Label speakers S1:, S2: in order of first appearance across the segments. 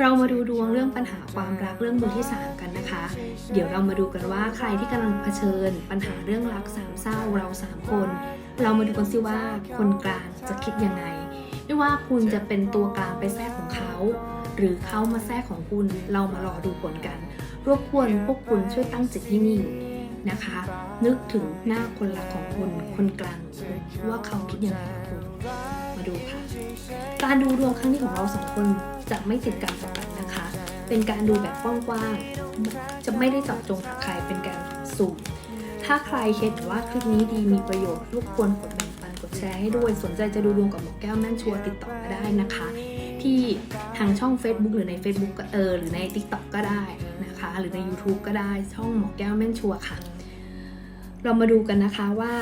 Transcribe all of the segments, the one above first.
S1: เรามาดูดวงเรื่องปัญหาความรักเรื่องมือที่สามกันนะคะ เดี๋ยวเรามาดูกันว่าใครที่กำลังเผชิญ ปัญหาเรื่องรักสามเศร้าเราสามคน เรามาดูกันซิว่าคนกลางจะคิดยังไง ไม่ว่าคุณจะเป็นตัวกลางไปแทรกของเขา หรือเขามาแทรกของคุณเรามารอดูผลกัน รบกวนพวกคุณช่วยตั้งจิตให้นิ่งนะคะ นึกถึงหน้าคนรักของคุณคนกลางว่าเขาคิดยังไงกับคุณ ดูค่ะ การดูดวงครั้งนี้ของเราสองคนจะไม่ติดการต่อกันนะคะ เป็นการดูแบบกว้างๆ จะไม่ได้เจาะจงหาใครเป็นการสุ่ม ถ้าใครเห็นว่าคลิปนี้ดีมีประโยชน์รบกวนกดแบ่งปันกดแชร์ให้ด้วย สนใจจะดูดวงกับหมอแก้วแม่นชัวร์ติดต่อมาได้นะคะ ที่ทางช่อง Facebook หรือใน Facebook ก็เออหรือใน TikTok ก็ได้นะคะ หรือใน YouTube ก็ได้ช่องหมอแก้วแม่นชัวร์ค่ะ เรามาดูกันนะคะว่า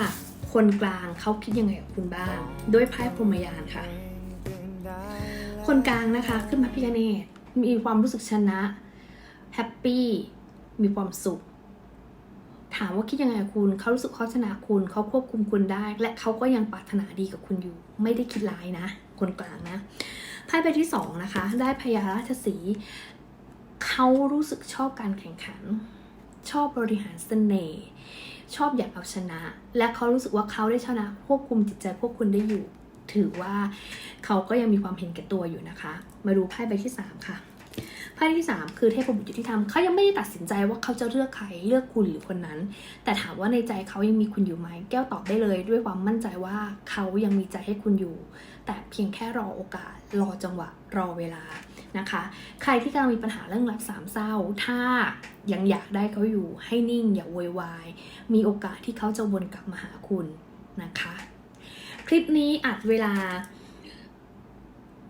S1: คนกลางเขาคิดยังไงกับคุณบ้าง ด้วยไพ่พรหมยานค่ะ คนกลางนะคะขึ้นมาพิกเนตมีความรู้สึกชนะแฮปปี้มีความสุข ถามว่าคิดยังไงกับคุณเขารู้สึกเขาชนะคุณเขาควบคุมคุณได้ และเขาก็ยังปรารถนาดีกับคุณอยู่ ไม่ได้คิดร้ายนะ คนกลางนะไพ่ใบที่สองนะคะ ได้พญาราชสีห์เขารู้สึกชอบการแข่งขัน ชอบบริหารเสน่ห์ชอบอยากเอาชนะ และเขารู้สึกว่าเขาได้ชนะควบคุมจิตใจพวกคุณได้อยู่ ถือว่าเขาก็ยังมีความเห็นแก่ตัวอยู่นะคะ มาดูไพ่ใบที่สามค่ะไพ่ที่สามคือเทพบุตรยุติธรรมเขายังไม่ได้ตัดสินใจว่าเขาจะเลือกใครเลือกคุณหรือคนนั้น แต่ถามว่าในใจเขายังมีคุณอยู่ไหมแก้วตอบได้เลย ด้วยความมั่นใจว่าเขายังมีใจให้คุณอยู่ แต่เพียงแค่รอโอกาส รอจังหวะ รอเวลา นะคะ ใครที่กำลังมีปัญหาเรื่องรักสามเศร้า ถ้ายังอยากได้เขาอยู่ให้นิ่งอย่าโวยวาย มีโอกาสที่เขาจะวนกลับมาหาคุณนะคะ คลิปนี้อัดเวลา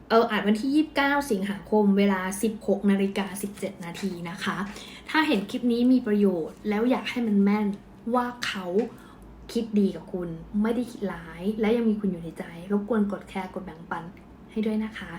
S1: เอออัดวันที่ 29 สิงหาคม เวลา 16นาฬิกา17 นาทีนะคะ ถ้าเห็นคลิปนี้มีประโยชน์ แล้วอยากให้มันแม่นว่าเขาคิดดีกับคุณ ไม่ได้คิดร้าย และยังมีคุณอยู่ในใจ รบกวนกดแชร์กดแบ่งปันให้ด้วยนะคะ